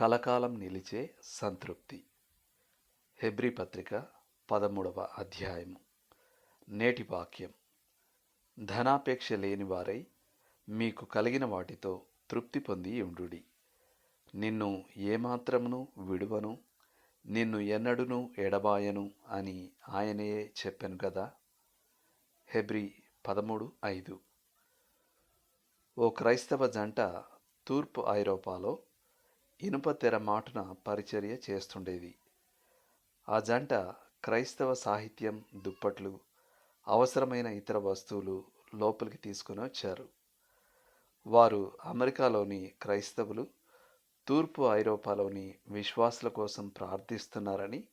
కలకాలం నిలిచే సంతృప్తి. హెబ్రి పత్రిక పదమూడవ అధ్యాయము. నేటి వాక్యం. ధనాపేక్ష లేని వారై మీకు కలిగిన వాటితో తృప్తి పొంది ఉండుడి. నిన్ను ఏమాత్రమును విడువను నిన్ను ఎన్నడును ఎడబాయను అని ఆయనయే చెప్పాను కదా హెబ్రి పదమూడు ఐదు. ఓ క్రైస్తవ జంట తూర్పు ఐరోపాలో ఇనుప తెర మాటున పరిచర్య చేస్తుండేది ఆ జంట క్రైస్తవ సాహిత్యం దుప్పట్లు అవసరమైన ఇతర వస్తువులు లోపలికి తీసుకుని వచ్చారు. వారు అమెరికాలోని క్రైస్తవులు తూర్పు ఐరోపాలోని విశ్వాసుల కోసం ప్రార్థిస్తున్నారని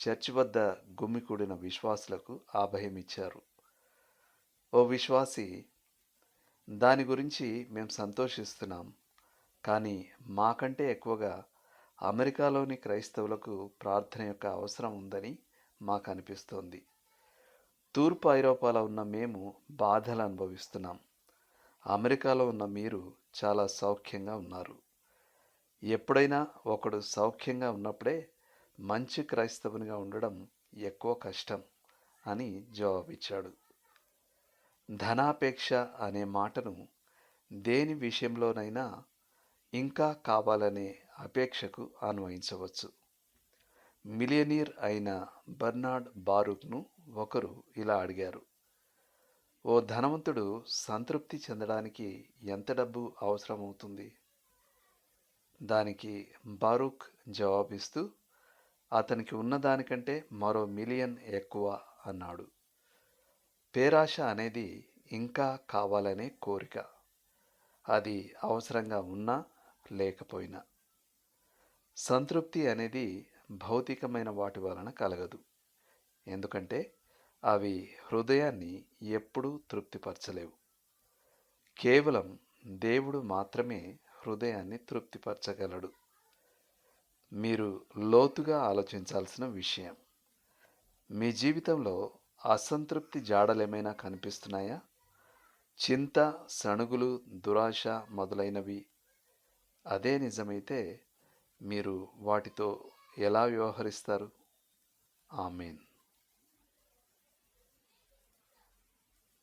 చర్చి వద్ద గుమ్మికూడిన విశ్వాసులకు అభయమిచ్చారు ఓ విశ్వాసి దాని గురించి మేము సంతోషిస్తున్నాం. కానీ మాకంటే ఎక్కువగా అమెరికాలోని క్రైస్తవులకు ప్రార్థన యొక్క అవసరం ఉందని మాకు అనిపిస్తోంది తూర్పు ఐరోపాలో ఉన్న మేము బాధలు అనుభవిస్తున్నాం. అమెరికాలో ఉన్న మీరు చాలా సౌఖ్యంగా ఉన్నారు. ఎప్పుడైనా ఒకడు సౌఖ్యంగా ఉన్నప్పుడే మంచి క్రైస్తవునిగా ఉండడం ఎక్కువ కష్టం అని జవాబిచ్చాడు. ధనాపేక్ష అనే మాటను దేని విషయంలోనైనా ఇంకా కావాలనే అపేక్షకు అన్వయించవచ్చు మిలియనీర్ అయిన బర్నార్డ్ బారూక్ను ఒకరు ఇలా అడిగారు ఓ ధనవంతుడు సంతృప్తి చెందడానికి ఎంత డబ్బు అవసరమవుతుంది దానికి బారూక్ జవాబిస్తూ అతనికి ఉన్నదానికంటే మరో మిలియన్ ఎక్కువ అన్నాడు. పేరాశ అనేది ఇంకా కావాలనే కోరిక. అది అవసరంగా ఉన్నా లేకపోయినా. సంతృప్తి అనేది భౌతికమైన వాటి వలన కలగదు. ఎందుకంటే అవి హృదయాన్ని ఎప్పుడూ తృప్తిపరచలేవు. కేవలం దేవుడు మాత్రమే హృదయాన్ని తృప్తిపరచగలడు. మీరు లోతుగా ఆలోచించాల్సిన విషయం. మీ జీవితంలో అసంతృప్తి జాడలేమైనా కనిపిస్తున్నాయా? చింత సణుగులు దురాశ మొదలైనవి అదే నిజమైతే మీరు వాటితో ఎలా వ్యవహరిస్తారు? ఆమెన్.